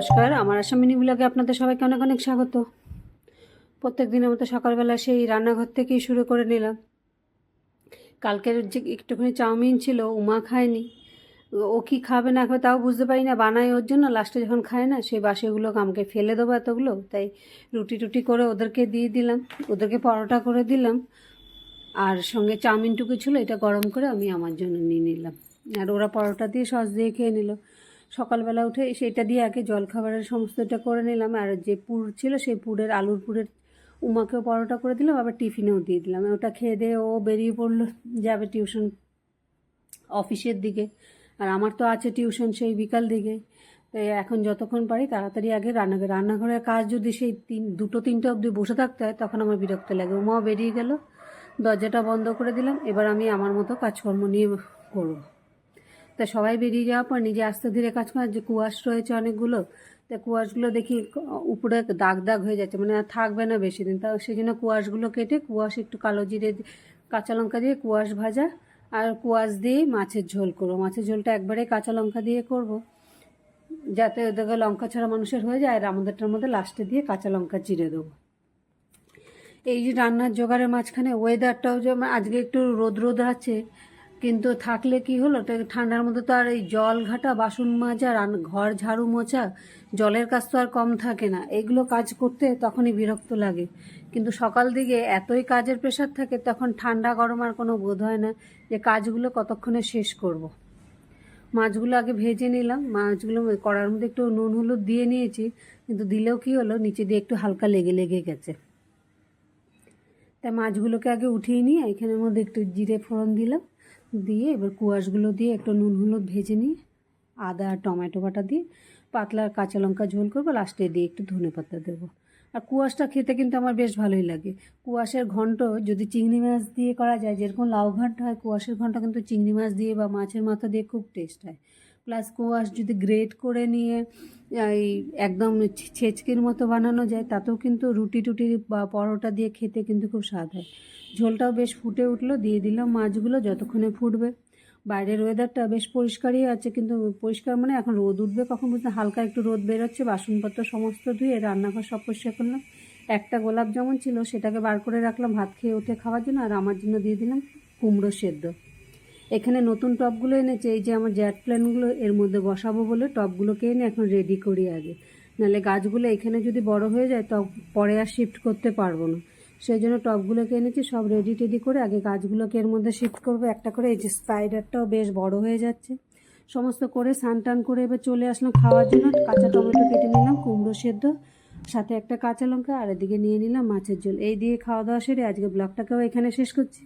নমস্কার। আমার আসামিনী ব্লগে আপনাদের সবাইকে অনেক অনেক স্বাগত। প্রত্যেক দিনের মতো সকালবেলা সেই রান্নাঘর থেকেই শুরু করে নিলাম। কালকের যে একটুখানি চাউমিন ছিল, উমা খায়নি। ও কি খাবে না খাবে তাও বুঝতে পারি না বানাই ওর জন্য। লাস্টে যখন খায় না, সেই বাসিগুলো আমাকে ফেলে দেবো এতগুলো। তাই রুটি টুটি করে ওদেরকে দিয়ে দিলাম। ওদেরকে পরোটা করে দিলাম। আর সঙ্গে চাউমিনটুকু ছিল, এটা গরম করে আমি আমার জন্য নিয়ে নিলাম। আর ওরা পরোটা দিয়ে সস দিয়ে খেয়ে নিল। সকালবেলা উঠে সেটা দিয়ে আগে জলখাবারের সমস্তটা করে নিলাম। আর যে পুর ছিল সেই পুরের, আলুর পুরের উমাকেও পরোটা করে দিলাম, আবার টিফিনেও দিয়ে দিলাম। ওটা খেয়ে দিয়ে ও বেরিয়ে পড়ল, যাবে টিউশন অফিসের দিকে। আর আমার তো আছে টিউশন সেই বিকাল দিকে। তাই এখন যতক্ষণ পারি তাড়াতাড়ি আগে রান্নাঘর রান্নাঘরের কাজ যদি সেই তিন, দুটো, তিনটে অবধি বসে থাকতে হয় তখন আমার বিরক্ত লাগে। উমাও বেরিয়ে গেল, দরজাটা বন্ধ করে দিলাম। এবার আমি আমার মতো কাজকর্ম নিয়ে করব। তা সবাই বেরিয়ে যাওয়ার পর নিজে আস্তে ধীরে কাজ করার যে কুয়াশ রয়েছে অনেকগুলো, তা কুয়াশগুলো দেখি উপরে দাগ দাগ হয়ে যাচ্ছে মানে আর থাকবে না বেশি দিন। তা সেই জন্য কুয়াশগুলো কেটে কুয়াশ একটু কালো জিরে, কাঁচা লঙ্কা দিয়ে কুয়াশ ভাজা আর কুয়াশ দিয়ে মাছের ঝোল করব। মাছের ঝোলটা একবারে কাঁচা লঙ্কা দিয়ে করব, যাতে ওদেরকে লঙ্কা ছাড়া মানুষের হয়ে যায়, আর আমাদেরটার মধ্যে লাস্টে দিয়ে কাঁচা লঙ্কা চিরে দেবো। এই যে রান্নার জোগাড়ের মাঝখানে ওয়েদারটাও যে আজকে একটু রোদ রোদ আছে কিন্তু থাকলে কি হলো? ঠান্ডার মধ্যে তো আর এই জল ঘাটা, বাসন মাজা, রান ঘর ঝাড়ু মোছা, জলের কাজ তো আর কম থাকে না। এগুলো কাজ করতে তখনই বিরক্ত লাগে। কিন্তু সকাল দিকে এতই কাজের প্রেশার থাকে, তখন ঠান্ডা, গরম আর কোনো বোধ হয় না যে কাজগুলো কতক্ষণে শেষ করব। মাছগুলো আগে ভেজে নিলাম। মাছগুলো কড়ার মধ্যে একটু নুন, হলুদ দিয়ে নিয়েছি। কিন্তু দিলেও কি হলো? নিচে দিয়ে একটু হালকা লেগে লেগে গেছে। তাই মাছগুলোকে আগে উঠিয়ে নিয়ে এখানের মধ্যে একটু জিরে ফোড়ন দিলাম। দিয়ে এবার কুয়াশগুলো দিয়ে একটু নুন হলুদ ভেজে নিই, আদা আর টমেটো বাটা দিয়ে। পাতলা কাঁচা লঙ্কা ঝোল করব লাস্টে দিয়ে একটু ধনে পাতা দেবো। আর কুয়াশটা খেতে কিন্তু আমার বেশ ভালোই লাগে। কুয়াশের ঘন্ট যদি চিংড়ি মাছ দিয়ে করা যায়, যেরকম লাউ ঘন্ট হয়, কুয়াশের ঘন্ট কিন্তু চিংড়ি মাছ দিয়ে বা মাছের মাথা দিয়ে খুব টেস্ট হয়। প্লাস কুয়াশ যদি গ্রেট করে নিয়ে এই একদম ছেচকির মতো বানানো যায়, তাতেও কিন্তু রুটি টুটি বা পরোটা দিয়ে খেতে কিন্তু খুব স্বাদ হয়। ঝোলটাও বেশ ফুটে উঠল, দিয়ে দিলাম মাছগুলো যতক্ষণে ফুটবে। বাইরের ওয়েদারটা বেশ পরিষ্কারই আছে, কিন্তু পরিষ্কার মানে এখন রোদ উঠবে কখন বুঝতে হালকা একটু রোদ বেরোচ্ছে, বাসনপত্র সমস্ত ধুয়ে রান্নাঘর সব পরিষ্কার করলাম। একটা গোলাপ যেমন ছিল, সেটাকে বার করে রাখলাম ভাত খেয়ে উঠে খাওয়ার জন্য, আর আমার জন্য দিয়ে দিলাম কুমড়ো সেদ্ধ। এখানে নতুন টবগুলো এনেছে, এই যে আমার জ্যাট প্ল্যানগুলো এর মধ্যে বসাবো বলে টবগুলোকে এনে এখন রেডি করি আগে। নাহলে গাছগুলো এখানে যদি বড় হয়ে যায়, তো পরে আর শিফট করতে পারব না। সেই জন্য টবগুলোকে এনেছি, সব রেডি টেডি করে আগে গাছগুলোকে এর মধ্যে শিফট করব। একটা করে এই যে স্পাইডারটাও বেশ বড় হয়ে যাচ্ছে। সমস্ত করে স্নান টান করে এবার চলে আসলাম খাওয়ার জন্য। কাঁচা টমেটো কেটে নিলাম, কুমড়ো সেদ্ধ, সাথে একটা কাঁচা লঙ্কা, আর এদিকে নিয়ে নিলাম মাছের ঝোল। এই দিয়ে খাওয়া দাওয়া সেরে আজকে ব্লগটাকেও এখানে শেষ করছি।